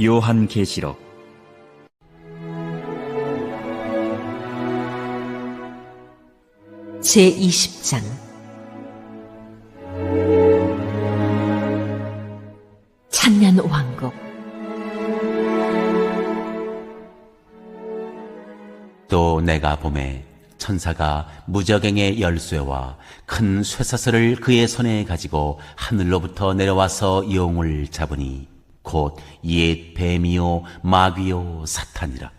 요한계시록. 제20장. 천년 왕국. 또 내가 봄에 천사가 무적행의 열쇠와 큰 쇠사슬을 그의 손에 가지고 하늘로부터 내려와서 용을 잡으니 곧 옛 뱀이요 마귀요 사탄이라.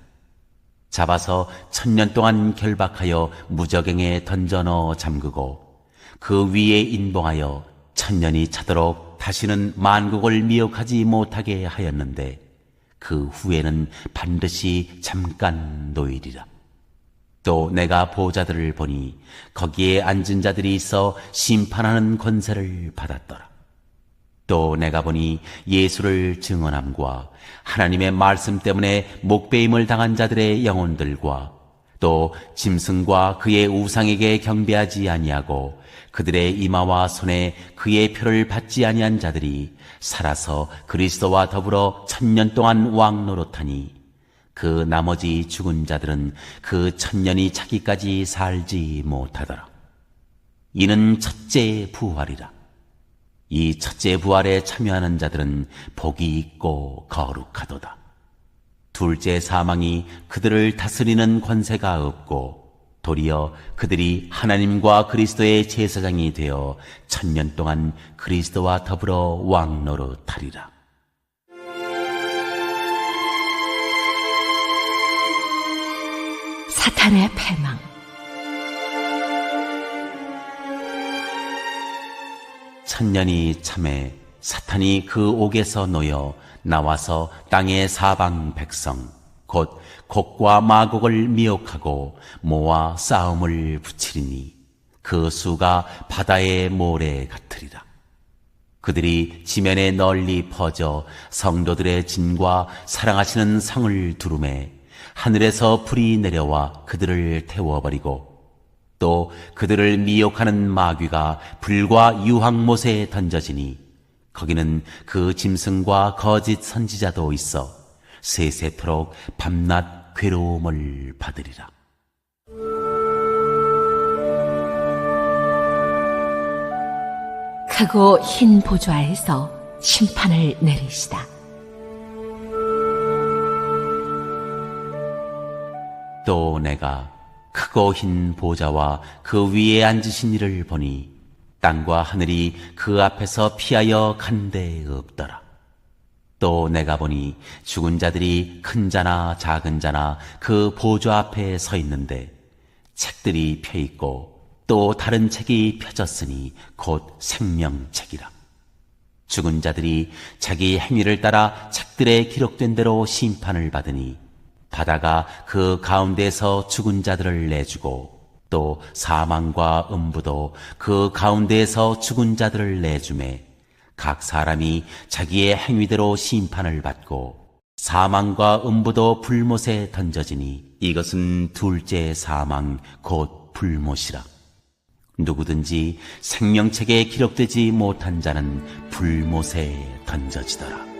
잡아서 천년 동안 결박하여 무적행에 던져 넣어 잠그고 그 위에 인봉하여 천년이 차도록 다시는 만국을 미혹하지 못하게 하였는데 그 후에는 반드시 잠깐 노일이라. 또 내가 보좌들을 보니 거기에 앉은 자들이 있어 심판하는 권세를 받았더라. 또 내가 보니 예수를 증언함과 하나님의 말씀 때문에 목배임을 당한 자들의 영혼들과 또 짐승과 그의 우상에게 경배하지 아니하고 그들의 이마와 손에 그의 표를 받지 아니한 자들이 살아서 그리스도와 더불어 천년 동안 왕 노릇하니 그 나머지 죽은 자들은 그 천년이 차기까지 살지 못하더라. 이는 첫째 부활이라. 이 첫째 부활에 참여하는 자들은 복이 있고 거룩하도다. 둘째 사망이 그들을 다스리는 권세가 없고 도리어 그들이 하나님과 그리스도의 제사장이 되어 천년 동안 그리스도와 더불어 왕노릇하리라. 사탄의 패망 천년이 참에 사탄이 그 옥에서 놓여 나와서 땅의 사방 백성 곧 곡과 마곡을 미혹하고 모아 싸움을 붙이리니 그 수가 바다의 모래 같으리라. 그들이 지면에 널리 퍼져 성도들의 진과 사랑하시는 성을 두루매 하늘에서 불이 내려와 그들을 태워버리고 또 그들을 미혹하는 마귀가 불과 유황못에 던져지니 거기는 그 짐승과 거짓 선지자도 있어 세세토록 밤낮 괴로움을 받으리라. 크고 흰 보좌에서 심판을 내리시다. 또 내가 크고 흰 보좌와 그 위에 앉으신 이를 보니 땅과 하늘이 그 앞에서 피하여 간데 없더라. 또 내가 보니 죽은 자들이 큰 자나 작은 자나 그 보좌 앞에 서 있는데 책들이 펴 있고 또 다른 책이 펴졌으니 곧 생명책이라. 죽은 자들이 자기 행위를 따라 책들에 기록된 대로 심판을 받으니 바다가 그 가운데서 죽은 자들을 내주고 또 사망과 음부도 그 가운데에서 죽은 자들을 내주매 각 사람이 자기의 행위대로 심판을 받고 사망과 음부도 불못에 던져지니 이것은 둘째 사망 곧 불못이라. 누구든지 생명책에 기록되지 못한 자는 불못에 던져지더라